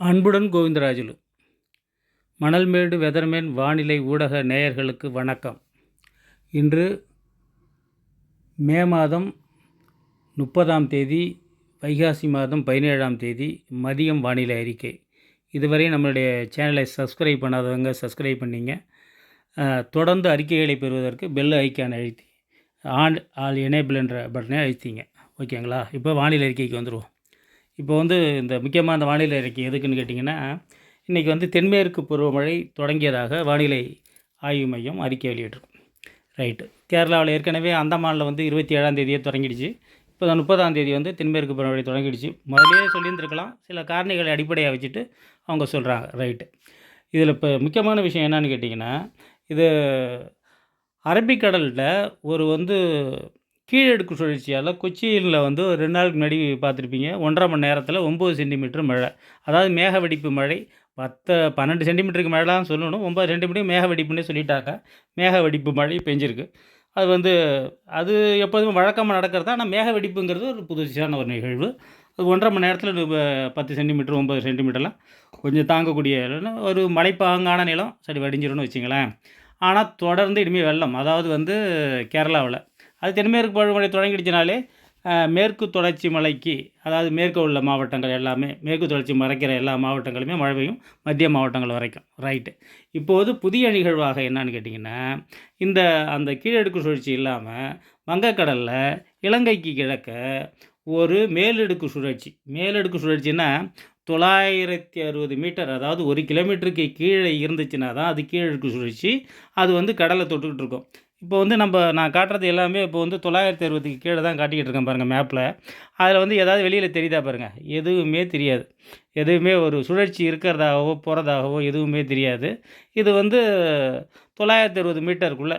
அன்புடன் கோவிந்தராஜுலு. மணல்மேடு வெதர்மேன் வானிலை ஊடக நேயர்களுக்கு வணக்கம். இன்று மே மாதம் முப்பதாம் தேதி வைகாசி மாதம் பதினேழாம் தேதி மதியம் வானிலை அறிக்கை. இதுவரை நம்மளுடைய சேனலை சப்ஸ்கிரைப் பண்ணாதவங்க சப்ஸ்கிரைப் பண்ணிங்க. தொடர்ந்து அறிக்கைகளை பெறுவதற்கு பெல் ஐக்கான் அழுத்தி ஆன் ஆல் எனேபிள் என்ற பட்டனை அழுத்திங்க. ஓகேங்களா? இப்போ வானிலை அறிக்கைக்கு வந்துடுவோம் இப்போ வந்து இந்த முக்கியமாக அந்த வானிலை அறிக்கை எதுக்குன்னு கேட்டிங்கன்னா இன்றைக்கி வந்து தென்மேற்கு பருவமழை தொடங்கியதாக வானிலை ஆய்வு மையம் அறிக்கை வெளியிட்டிருக்கும் ரைட்டு. கேரளாவில் ஏற்கனவே அந்தமானில் வந்து இருபத்தி ஏழாம் தேதியே தொடங்கிடுச்சு. இப்போ தான் முப்பதாம் தேதி வந்து தென்மேற்கு பருவமழை தொடங்கிடுச்சு. முதலே சொல்லியிருந்துருக்கலாம். சில காரணிகளை அடிப்படையாக வச்சுட்டு அவங்க சொல்கிறாங்க ரைட்டு. இதில் இப்போ முக்கியமான விஷயம் என்னன்னு கேட்டிங்கன்னா இது அரபிக்கடலில் ஒரு வந்து கீழடுக்கு சுழற்சியால் கொச்சியில் வந்து ஒரு ரெண்டு நாளுக்கு முன்னாடி பார்த்துருப்பீங்க. ஒன்றரை மணி நேரத்தில் ஒம்பது சென்டிமீட்டர் மழை. அதாவது மேக வெடிப்பு மழை. பத்து பன்னெண்டு சென்டிமீட்டருக்கு மழைலாம் சொல்லணும். ஒம்பது சென்டிமீட்டர் மேக வெடிப்புன்னே சொல்லிட்டாங்க. மேக வெடிப்பு மழை பெஞ்சிருக்கு. அது வந்து அது எப்போதுமே வழக்கமாக நடக்கிறது தான். ஆனால் மேக வெடிப்புங்கிறது ஒரு புதுசான ஒரு நிகழ்வு. அது ஒன்றரை மணி நேரத்தில் பத்து சென்டிமீட்டர் ஒம்பது சென்டிமீட்டர்லாம் கொஞ்சம் தாங்கக்கூடிய ஒரு மலைப்பாங்கான நிலம் சரி வடிஞ்சிரும்னு வச்சுங்களேன். ஆனால் தொடர்ந்து இனிமேல் வெள்ளம். அதாவது வந்து கேரளாவில். அது தென்மேற்கு பருவமழை தொடங்கிடுச்சினாலே மேற்கு தொடர்ச்சி மலைக்கு அதாவது மேற்கு உள்ள மாவட்டங்கள் எல்லாமே மேற்கு தொடர்ச்சி மறைக்கிற எல்லா மாவட்டங்களுமே மழை பெய்யும் மத்திய மாவட்டங்கள் வரைக்கும். ரைட்டு இப்போது புதிய நிகழ்வாக என்னன்னு கேட்டிங்கன்னா இந்த அந்த கீழடுக்கு சுழற்சி இல்லாமல் வங்கக்கடலில் இலங்கைக்கு கிழக்க ஒரு மேலடுக்கு சுழற்சி. மேலடுக்கு சுழற்சின்னா தொள்ளாயிரத்தி அறுபது மீட்டர் அதாவது ஒரு கிலோமீட்டருக்கு கீழே இருந்துச்சுன்னா தான் அது கீழடுக்கு சுழற்சி. அது வந்து கடலை தொட்டுக்கிட்டு இருக்கும். இப்போ வந்து நம்ம நான் காட்டுறது எல்லாமே இப்போ வந்து தொள்ளாயிரத்தி அறுபதுக்கு கீழே தான் காட்டிக்கிட்டு இருக்கேன் பாருங்கள் மேப்பில் அதில் வந்து ஏதாவது வெளியில் தெரியுதா பாருங்கள் எதுவுமே தெரியாது. எதுவுமே ஒரு சுழற்சி இருக்கிறதாகவோ போகிறதாகவோ எதுவுமே தெரியாது. இது வந்து தொள்ளாயிரத்தி அறுபது மீட்டருக்குள்ளே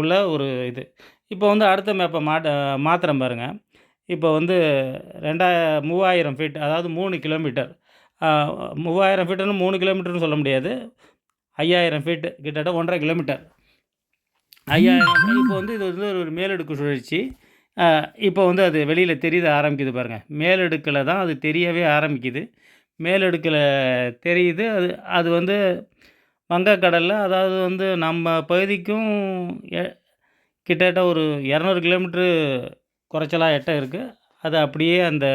உள்ள ஒரு இது. இப்போ வந்து அடுத்த மேப்பை மாட்ட மாத்திரம் பாருங்கள் இப்போ வந்து ரெண்டா மூவாயிரம் ஃபீட் அதாவது மூணு கிலோமீட்டர். மூவாயிரம் ஃபீட்டுன்னு மூணு கிலோமீட்டர்னு சொல்ல முடியாது. ஐயாயிரம் ஃபீட்டு கிட்டத்தட்ட ஒன்றரை கிலோமீட்டர். ஐயாயிரம் இப்போ வந்து இது வந்து ஒரு மேலடுக்கு சுழற்சி. இப்போ வந்து அது வெளியில் தெரிய ஆரம்பிக்குது பாருங்கள் மேலடுக்கில் தான் அது தெரியவே ஆரம்பிக்குது. மேலடுக்கில் தெரியுது அது அது வந்து வங்கக்கடலில் அதாவது வந்து நம்ம பகுதிக்கும் எ- கிட்டத்தட்ட ஒரு இரநூறு கிலோமீட்ரு குறைச்சலாக எட்ட இருக்குது அது அப்படியே அந்த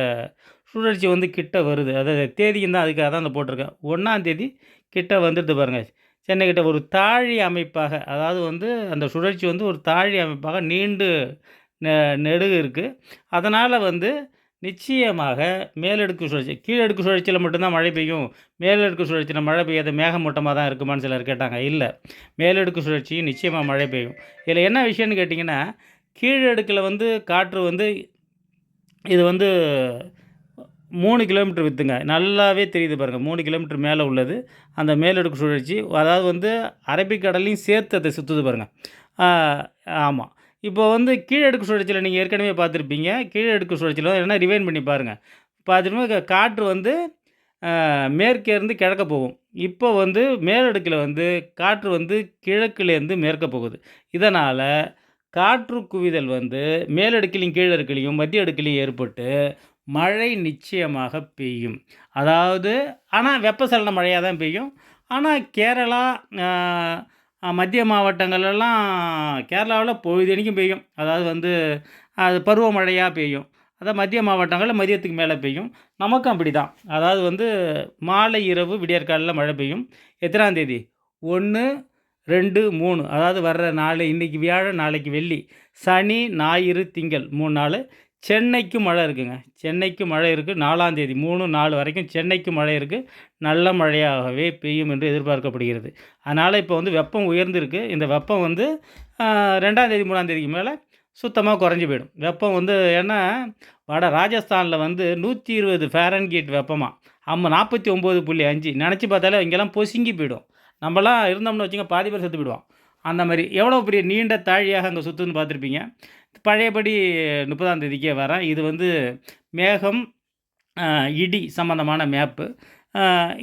சுழற்சி வந்து கிட்ட வருது. அது தேதியும் தான் அதுக்காக தான் அந்த போட்டிருக்கேன். ஒன்றாந்தேதி கிட்ட வந்துடுது பாருங்கள் சென்னைக்கிட்ட ஒரு தாழி அமைப்பாக அதாவது வந்து அந்த சுழற்சி வந்து ஒரு தாழி அமைப்பாக நீண்டு நெ- நெடுகு இருக்குது அதனால் வந்து நிச்சயமாக மேலடுக்கு சுழற்சி கீழடுக்கு சுழற்சியில் மட்டும்தான் மழை பெய்யும். மேலடுக்கு சுழற்சியில் மழை பெய்யாத மேகமூட்டமாக தான் இருக்குமான்னு சிலர் கேட்டாங்க. இல்லை மேலடுக்கு சுழற்சியும் நிச்சயமாக மழை பெய்யும். இதில் என்ன விஷயம்னு கேட்டிங்கன்னா கீழடுக்கில் வந்து காற்று வந்து இது வந்து மூணு கிலோமீட்டர் வித்துங்க. நல்லாவே தெரியுது பாருங்கள் மூணு கிலோமீட்டர் மேலே உள்ளது. அந்த மேலடுக்கு சுழற்சி. அதாவது வந்து அரபிக்கடலையும் சேர்த்து அதை சுற்றுது பாருங்கள் ஆமாம் இப்போ வந்து கீழடுக்கு சுழற்சியில் நீங்கள் ஏற்கனவே பார்த்துருப்பீங்க. கீழடுக்கு சுழற்சியில் என்ன ரிவைன் பண்ணி பாருங்கள் பார்த்துட்டு காற்று வந்து மேற்கேருந்து கிழக்க போகும். இப்போ வந்து மேலடுக்கில் வந்து காற்று வந்து கிழக்குலேருந்து மேற்க போகுது. இதனால் காற்று குவிதல் வந்து மேலடுக்கிலையும் கீழடுக்கிலையும் மத்திய அடுக்கிலையும் ஏற்பட்டு மழை நிச்சயமாக பெய்யும். அதாவது ஆனால் வெப்பசலன மழையாக தான் பெய்யும். ஆனால் கேரளா மத்திய மாவட்டங்களெல்லாம் கேரளாவில் பொழுதனிக்கும் பெய்யும். அதாவது வந்து அது பருவமழையாக பெய்யும். அதான் மத்திய மாவட்டங்களில் மதியத்துக்கு மேலே பெய்யும். நமக்கும் அப்படி தான் அதாவது வந்து மாலை இரவு விடியற்காலில் மழை பெய்யும். எத்தனாம் தேதி? ஒன்று ரெண்டு மூணு. அதாவது வர்ற நாள் இன்றைக்கி வியாழன் நாளைக்கு வெள்ளி. சனி ஞாயிறு திங்கள். மூணு நாள். சென்னைக்கு மழை இருக்குங்க. சென்னைக்கு மழை இருக்குது நாலாம் தேதி மூணு நாலு வரைக்கும் சென்னைக்கு மழை இருக்குது நல்ல மழையாகவே பெய்யும் என்று எதிர்பார்க்கப்படுகிறது. அதனால் இப்போ வந்து வெப்பம் உயர்ந்திருக்கு. இந்த வெப்பம் வந்து ரெண்டாம் தேதி மூணாம் தேதிக்கு மேலே சுத்தமாக குறைஞ்சி போயிடும். வெப்பம் வந்து ஏன்னா வட ராஜஸ்தானில் வந்து நூற்றி இருபது ஃபேரன்கீட் வெப்பமாக ஆமாம் நாற்பத்தி ஒம்பது புள்ளி அஞ்சு. நினச்சி பார்த்தாலே இங்கெல்லாம் பொசுங்கி போயிடும். நம்மலாம் இருந்தோம்னு வச்சுங்க பாதி பேர் செத்து போயிடுவோம் அந்த மாதிரி எவ்வளோ பெரிய நீண்ட தாழியாக அங்கே சுற்றுன்னு பார்த்துருப்பீங்க. பழையபடி முப்பதாம் தேதிக்கே வரேன். இது வந்து மேகம் இடி சம்மந்தமான மேப்பு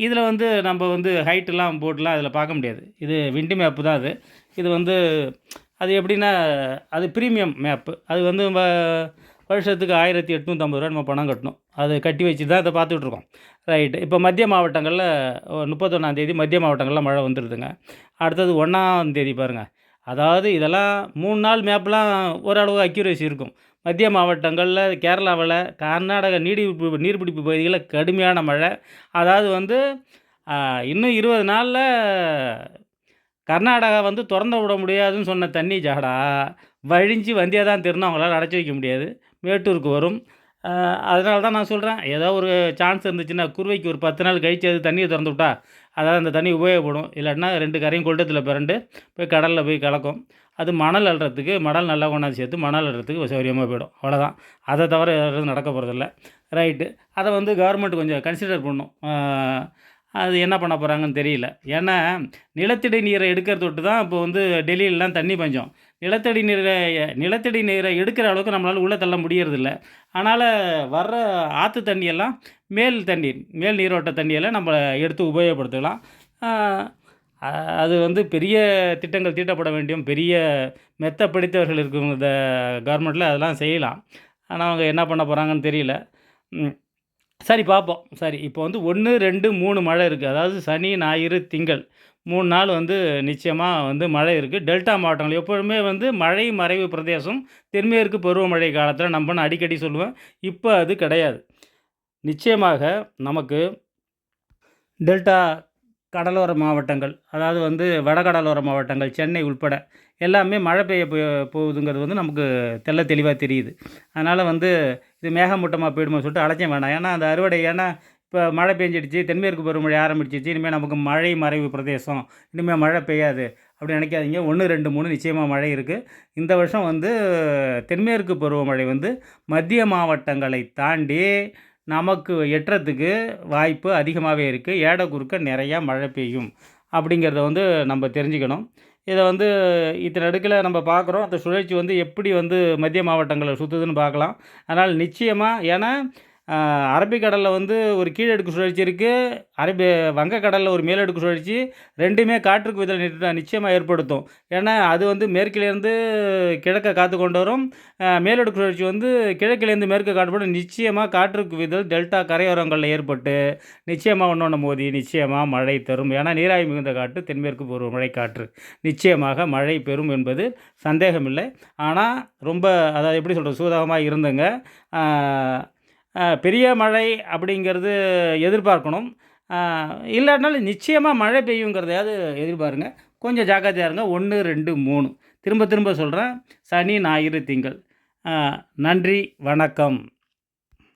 இதில் வந்து நம்ம வந்து ஹைட்டெல்லாம் போட்டுலாம் அதில் பார்க்க முடியாது. இது விண்டு மேப்பு தான் அது. இது வந்து அது எப்படின்னா அது ப்ரீமியம் மேப்பு அது வந்து நம்ம வருஷத்துக்கு ஆயிரத்தி எட்நூற்றம்பது ரூபா நம்ம பணம் கட்டணும். அது கட்டி வச்சு தான் அதை பார்த்துட்ருக்கோம் ரைட்டு இப்போ மத்திய மாவட்டங்களில் முப்பத்தொன்னாந்தேதி மத்திய மாவட்டங்களில் மழை வந்துடுதுங்க. அடுத்தது ஒன்றாந்தேதி பாருங்கள் அதாவது இதெல்லாம் மூணு நாள் மேப்லாம் ஓரளவு அக்யூரேசி இருக்கும். மத்திய மாவட்டங்களில் கேரளாவில் கர்நாடக நீடிப்பு நீர்பிடிப்பு பகுதிகளில் கடுமையான மழை. அதாவது வந்து இன்னும் இருபது நாளில் கர்நாடகா வந்து திறந்து விட முடியாதுன்னு சொன்ன தண்ணி ஜாடா வழிஞ்சு வந்தியாக தான் திருணும் அவங்களால அடைச்சி வைக்க முடியாது. மேட்டூருக்கு வரும். அதனால தான் நான் சொல்கிறேன் ஏதோ ஒரு சான்ஸ் இருந்துச்சுன்னா குருவைக்கு ஒரு பத்து நாள் கழிச்சு அது தண்ணியை திறந்து விட்டா அதாவது அந்த தண்ணி உபயோகப்படும். இல்லாட்டினா ரெண்டு கரையும் கொள்ளத்தில் பிறண்டு போய் கடலில் போய் கலக்கும். அது மணல் அள்ளுறதுக்கு மணல் நல்லா கொண்டாந்து சேர்த்து மணல் அள்ளுறதுக்கு சௌகரியமாக போயிடும். அவ்வளோதான் அதை தவிர எதுவும் நடக்க போகிறதில்ல ரைட்டு அதை வந்து கவர்மெண்ட் கொஞ்சம் கன்சிடர் பண்ணும் அது என்ன பண்ண போகிறாங்கன்னு தெரியல. ஏன்னா நிலத்தடி நீரை எடுக்கிறத விட்டு தான் இப்போ வந்து டெல்லியிலலாம் தண்ணி பஞ்சம். நிலத்தடி நீரை நிலத்தடி நீரை எடுக்கிற அளவுக்கு நம்மளால் உள்ளே தள்ள முடியறதில்ல. அதனால் வர்ற ஆற்று தண்ணியெல்லாம் மேல் தண்ணீர் மேல் நீரோட்ட தண்ணியெல்லாம் நம்ம எடுத்து உபயோகப்படுத்தலாம் அது வந்து பெரிய திட்டங்கள் தீட்டப்பட வேண்டியும் பெரிய மெத்த படித்தவர்கள் இருக்கும் இந்த கவர்மெண்ட்டில் அதெல்லாம் செய்யலாம். ஆனால் அவங்க என்ன பண்ண போகிறாங்கன்னு தெரியல. சரி பார்ப்போம் சரி இப்போ வந்து ஒன்று ரெண்டு மூணு மழை இருக்குது அதாவது சனி ஞாயிறு திங்கள். மூணு நாள் வந்து நிச்சயமாக வந்து மழை இருக்குது டெல்டா மாவட்டங்கள் எப்பொழுதுமே வந்து மழை மறைவு பிரதேசம் தென்மேற்கு பருவமழை காலத்தில் நம்ம அடிக்கடி சொல்லுவேன். இப்போ அது கிடையாது. நிச்சயமாக நமக்கு டெல்டா கடலோர மாவட்டங்கள் அதாவது வந்து வடகடலோர மாவட்டங்கள் சென்னை உள்பட எல்லாமே மழை பெய்ய போகுதுங்கிறது வந்து நமக்கு தெல்ல தெளிவாக தெரியுது. அதனால் வந்து இது மேகமூட்டமாக போயிடுமோ சொல்லிட்டு அலட்சியம் வேணாம். ஏன்னா அந்த அறுவடை ஏன்னா இப்போ மழை பெஞ்சிடுச்சு தென்மேற்கு பருவமழை ஆரம்பிச்சிச்சு இனிமேல் நமக்கு மழை மறைவு பிரதேசம் இனிமேல் மழை பெய்யாது அப்படி நினைக்காதீங்க. ஒன்று ரெண்டு மூணு நிச்சயமாக மழை இருக்குது இந்த வருஷம் வந்து தென்மேற்கு பருவமழை வந்து மத்திய மாவட்டங்களை தாண்டி நமக்கு எட்டுறதுக்கு வாய்ப்பு அதிகமாகவே இருக்குது ஏட குறுக்க நிறையா மழை பெய்யும். அப்படிங்கிறத வந்து நம்ம தெரிஞ்சுக்கணும். இதை வந்து இத்தனை அடுக்கில் நம்ம பார்க்குறோம். அந்த சுழற்சி வந்து எப்படி வந்து மத்திய மாவட்டங்களை சுற்றுதுன்னு பார்க்கலாம். அதனால் நிச்சயமாக ஏன்னா அரபிக்கடலில் வந்து ஒரு கீழடுக்கு சுழற்சி இருக்குது அரபி வங்கக்கடலில் ஒரு மேலடுக்கு சுழற்சி ரெண்டுமே காற்றுக்கு விதல் நிச்சயமாக ஏற்படுத்தும் ஏன்னா அது வந்து மேற்கிலேருந்து கிழக்க காற்று கொண்டு வரும் மேலடுக்கு சுழற்சி வந்து கிழக்கிலேருந்து மேற்கு காட்டுப்படும் நிச்சயமாக காற்றுக்கு விதல் டெல்டா கரையோரங்களில் ஏற்பட்டு நிச்சயமாக ஒன்று ஒன்று மோதி நிச்சயமாக மழை தரும் ஏன்னா நீராய் மிகுந்த காற்று தென்மேற்கு ஒரு மழை காற்று நிச்சயமாக மழை பெறும் என்பது சந்தேகமில்லை ஆனால் ரொம்ப அதாவது எப்படி சொல்கிறது சூதகமாக இருந்துங்க பெரிய மழை அப்படிங்கிறது எதிர்பார்க்கணும். இல்லாட்டினாலும் நிச்சயமாக மழை பெய்யுங்கிறதையாவது எதிர்பாருங்க. கொஞ்சம் ஜாக்கிரதையாக இருங்க. ஒன்று ரெண்டு மூணு. திரும்ப திரும்ப சொல்கிறேன் சனி ஞாயிறு திங்கள். நன்றி வணக்கம்.